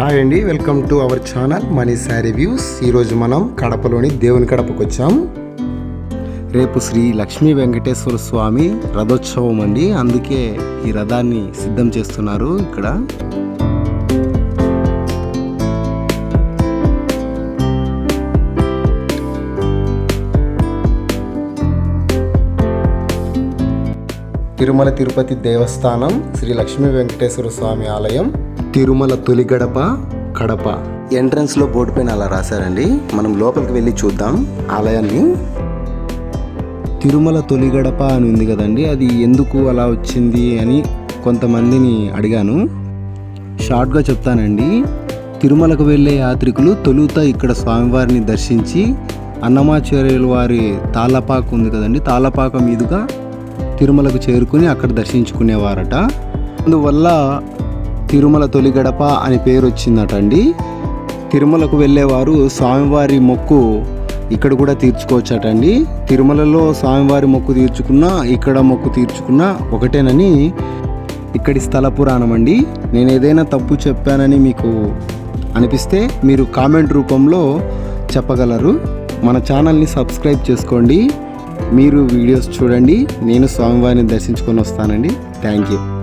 Hi అండి welcome to our channel Mani sari views ఈరోజు మనం కడపలోని దేవుని కడపకు వచ్చాం రేపు శ్రీ లక్ష్మీ వెంకటేశ్వర స్వామి రథోత్సవం అండి. అందుకే ఈ రథాన్ని సిద్ధం చేస్తున్నారు ఇక్కడ. తిరుమల తిరుపతి దేవస్థానం శ్రీ లక్ష్మీ వెంకటేశ్వర స్వామి ఆలయం. తిరుమల తొలి గడప కడప. ఎంట్రన్స్లో బోర్డు పైన అలా రాశారండి. మనం లోపలికి వెళ్ళి చూద్దాం ఆలయాన్ని. తిరుమల తొలి గడప అని ఉంది కదండి అది ఎందుకు అలా వచ్చింది అని కొంతమందిని అడిగాను. షార్ట్గా చెప్తానండి తిరుమలకు వెళ్ళే యాత్రికులు తొలుత ఇక్కడ స్వామివారిని దర్శించి అన్నమాచార్యుల వారి తాళ్ళపాక ఉంది కదండి తాళ్ళపాక మీదుగా తిరుమలకు చేరుకుని అక్కడ దర్శించుకునేవారట. అందువల్ల తిరుమల తొలి గడప అని పేరు వచ్చిందట అండి తిరుమలకు వెళ్ళేవారు స్వామివారి మొక్కు ఇక్కడ కూడా తీర్చుకోవచ్చటండి. తిరుమలలో స్వామివారి మొక్కు తీర్చుకున్నా ఇక్కడ మొక్కు తీర్చుకున్నా ఒకటేనని ఇక్కడి స్థల పురాణం అండి. నేను ఏదైనా తప్పు చెప్పానని మీకు అనిపిస్తే మీరు కామెంట్ రూపంలో చెప్పగలరు. మన ఛానల్ని సబ్స్క్రైబ్ చేసుకోండి. మీరు వీడియోస్ చూడండి. నేను స్వామివారిని దర్శించుకొని వస్తానండి. Thank you.